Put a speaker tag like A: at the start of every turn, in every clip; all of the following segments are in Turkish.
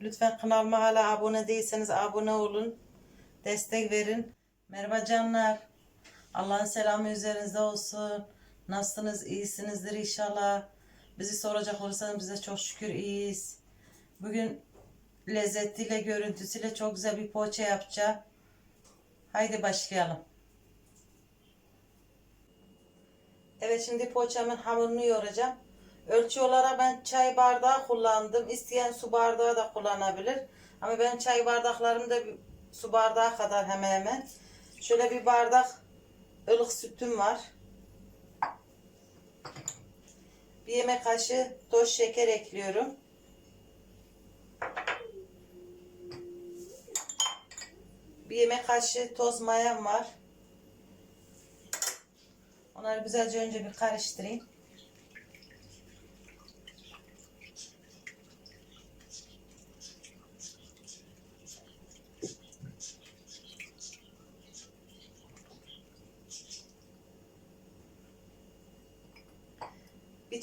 A: Lütfen kanalıma hala abone değilseniz abone olun. Destek verin. Merhaba canlar. Allah'ın selamı üzerinizde olsun. Nasılsınız? İyisinizdir inşallah. Bizi soracak olursanız bize çok şükür iyiyiz. Bugün lezzetiyle, görüntüsüyle çok güzel bir poğaça yapacağım. Haydi başlayalım. Evet şimdi poğaçamın hamurunu yoğuracağım. Ölçü olarak ben çay bardağı kullandım. İsteyen su bardağı da kullanabilir. Ama ben çay bardaklarım da su bardağı kadar hemen hemen. Şöyle bir bardak ılık sütüm var. Bir yemek kaşığı toz şeker ekliyorum. Bir yemek kaşığı toz mayam var. Onları güzelce önce bir karıştırayım.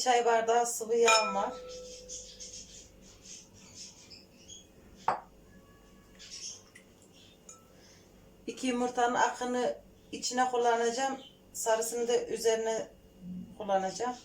A: Çay bardağı sıvı yağım var. İki yumurtanın akını içine kullanacağım. Sarısını da üzerine kullanacağım.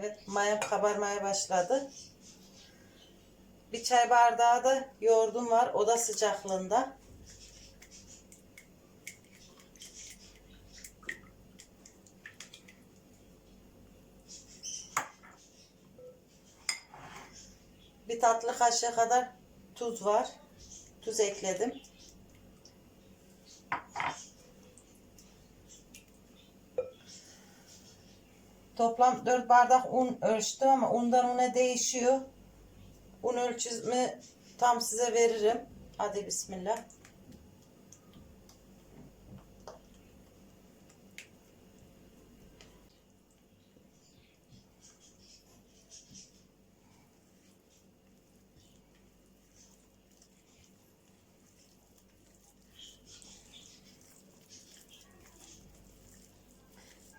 A: Evet mayam kabarmaya başladı. Bir çay bardağı da yoğurdum var. Oda sıcaklığında. Bir tatlı kaşığı kadar tuz var. Tuz ekledim. Toplam 4 bardak un ölçtüm ama undan una değişiyor. Un ölçümü tam size veririm. Hadi bismillah.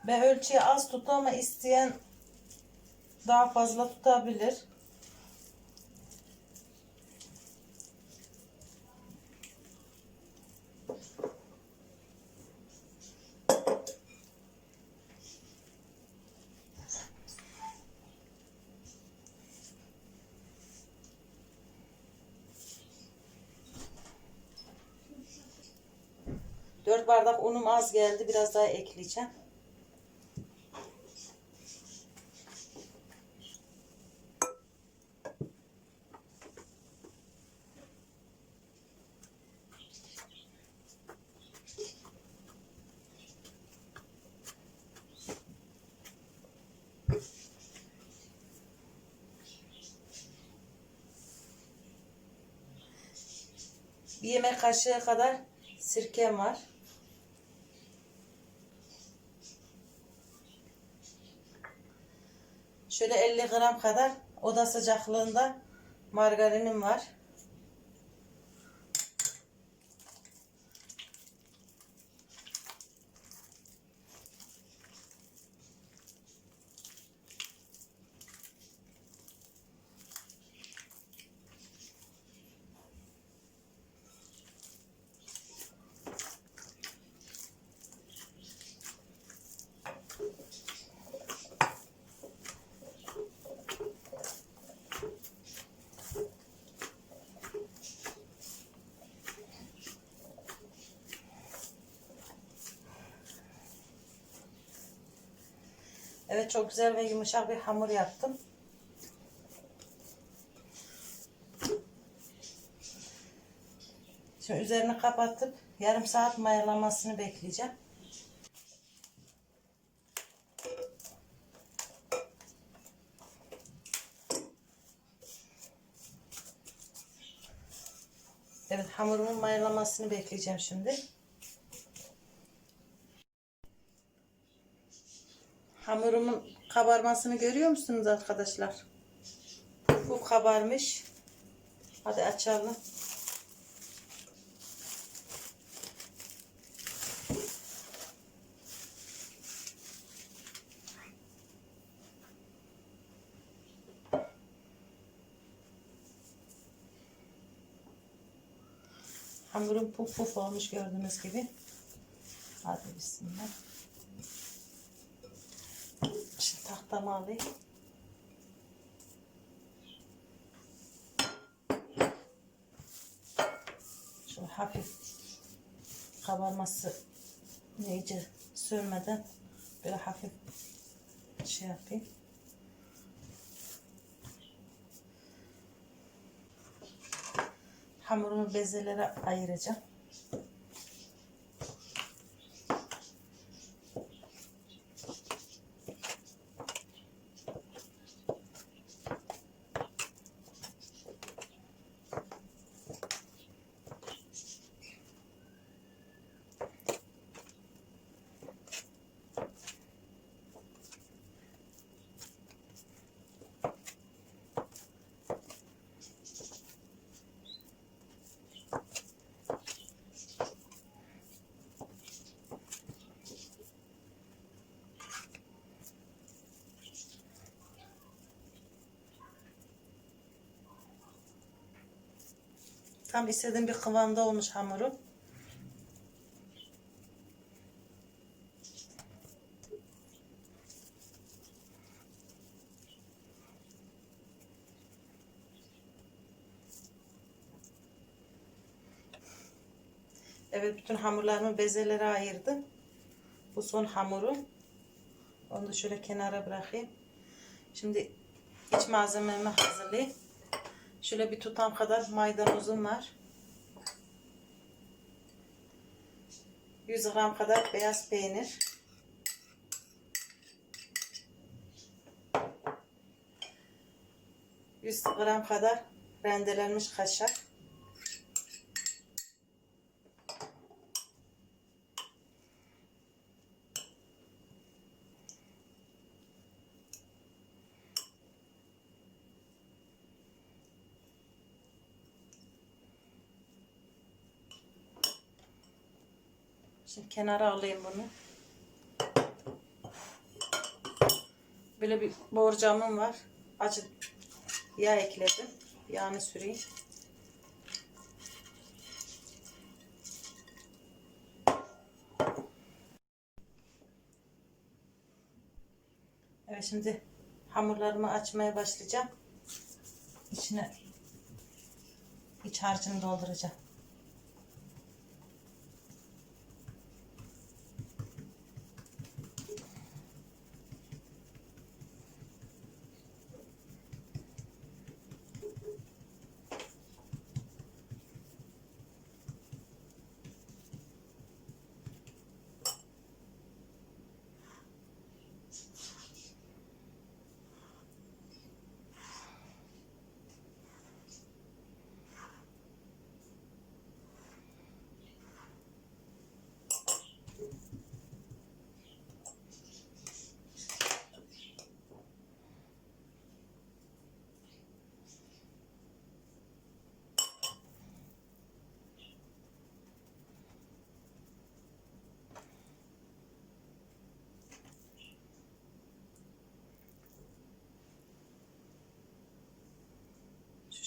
A: Ben ölçüyü az tuttu ama isteyen daha fazla tutabilir. Dört bardak unum az geldi. Biraz daha ekleyeceğim. Bir yemek kaşığı kadar sirkem var. Şöyle 50 gram kadar oda sıcaklığında margarinim var. Evet çok güzel ve yumuşak bir hamur yaptım. Şimdi üzerini kapatıp yarım saat mayalamasını bekleyeceğim. Evet hamurumun mayalamasını bekleyeceğim şimdi. Hamurumun kabarmasını görüyor musunuz arkadaşlar? Puf kabarmış. Hadi açalım. Hamurum puf puf olmuş gördüğünüz gibi. Hadi bismillah. Tahtamı alayım. Şöyle hafif kabarması iyice sürmeden böyle hafif şey yapayım. Hamurumu bezelere ayıracağım. Tam istediğim bir kıvamda olmuş hamurum. Evet bütün hamurlarımı bezelere ayırdım. Bu son hamurum. Onu da şöyle kenara bırakayım. Şimdi iç malzememi hazırlayayım. Şöyle bir tutam kadar maydanozum var. 100 gram kadar beyaz peynir. Yüz gram kadar rendelenmiş kaşar. Şimdi kenara alayım bunu. Böyle bir borcamım var. Acı yağ ekledim. Yağını süreyim. Evet şimdi hamurlarımı açmaya başlayacağım. İçine iç harcını dolduracağım.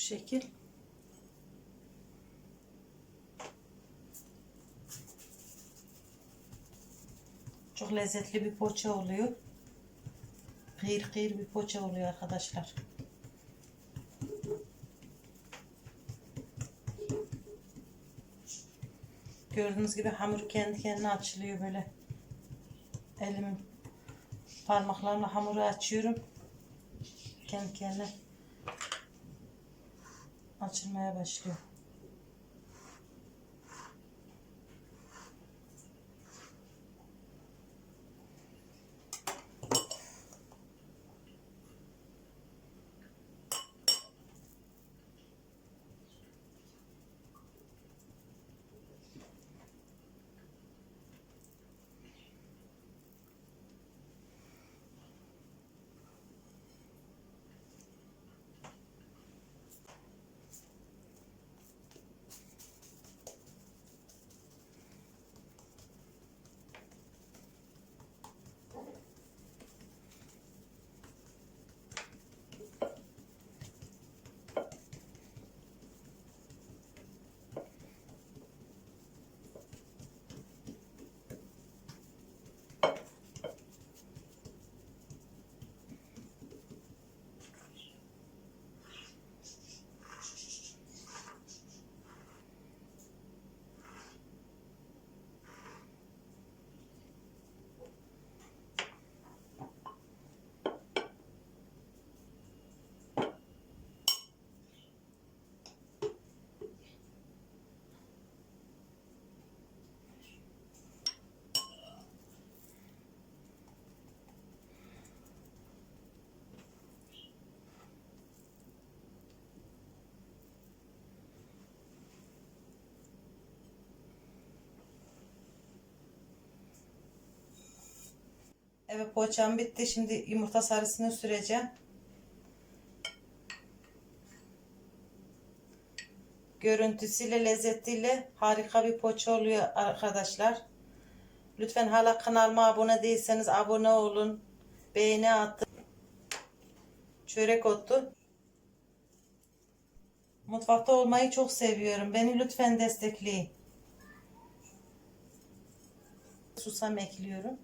A: Şekil. Çok lezzetli bir poğaça oluyor. Kıyır kıyır bir poğaça oluyor arkadaşlar. Gördüğünüz gibi hamur kendi kendine açılıyor böyle. Elimin parmaklarımla hamuru açıyorum. Kendi kendine açılmaya başlıyor. Evet poğaçam bitti. Şimdi yumurta sarısını süreceğim. Görüntüsüyle lezzetiyle harika bir poğaça oluyor arkadaşlar. Lütfen hala kanalıma abone değilseniz abone olun. Beğeni atın. Çörek otu. Mutfakta olmayı çok seviyorum. Beni lütfen destekleyin. Susam ekliyorum.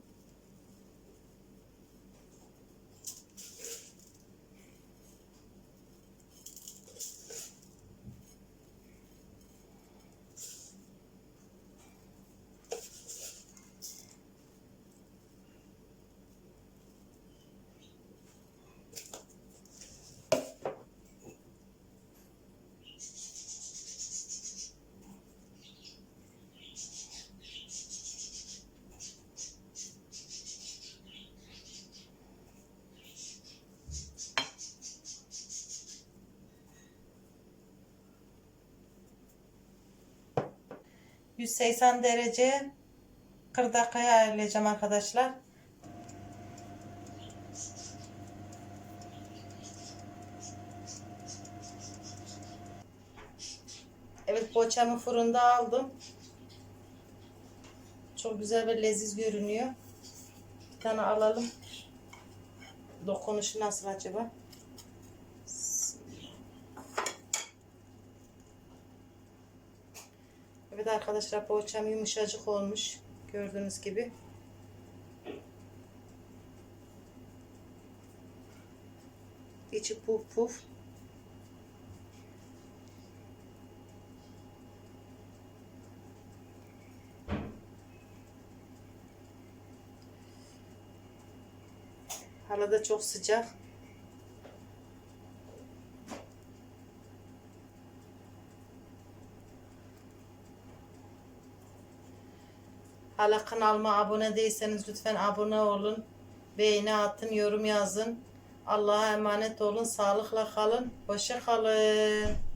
A: ...180 derece 40 dakikaya ayarlayacağım arkadaşlar. Evet poğaçamı fırında aldım. Çok güzel ve leziz görünüyor. Bir tane alalım. Dokunuşu nasıl acaba? Evet arkadaşlar poğaçam yumuşacık olmuş. Gördüğünüz gibi. İçi puf puf. Hala da çok sıcak. Hala kanalıma abone değilseniz lütfen abone olun. Beğeni atın, yorum yazın. Allah'a emanet olun. Sağlıkla kalın. Hoşça kalın.